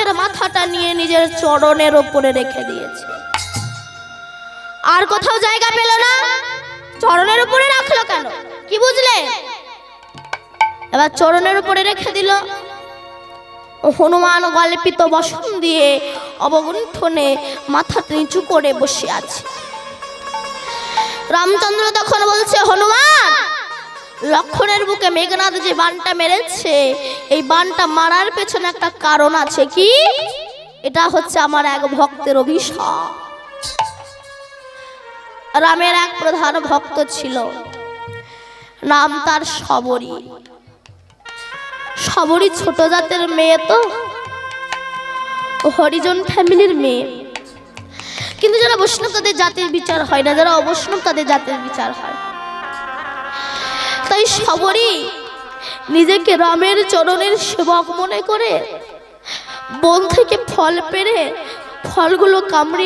লক্ষণের মাথাটা নিয়ে নিজের চরণের ওপরে রেখে দিয়েছে। আর কোথাও জায়গা পেল না? চরণের উপরে রাখল কেন? কি বুঝলে? এবার চরণের উপরে রেখে দিল। হনুমান গল্পিত বসন দিয়ে অবগুণ্ঠনে মাথাটা নিচু করে বসে আছে। রামচন্দ্র তখন বলছে, হনুমান লক্ষণের বুকে মেঘনাথ যে বানটা মেরেছে, এই বানটা মারার পেছনে একটা কারণ আছে কি? এটা হচ্ছে আমার এক ভক্তের অভিশাপ। রামের এক প্রধান ভক্ত ছিল, নাম তার সবরী সবরই ছোট জাতের মেয়ে তো, হরিজন ফ্যামিলির মেয়ে। কিন্তু যারা বৈষ্ণব তাদের জাতির বিচার হয় না, যারা অবৈষ্ণব তাদের জাতির বিচার হয় তাই সবরই নিজেকে রামের চরণের সেবক মনে করে বন থেকে ফল পেরে ফলগুলো কামড়ে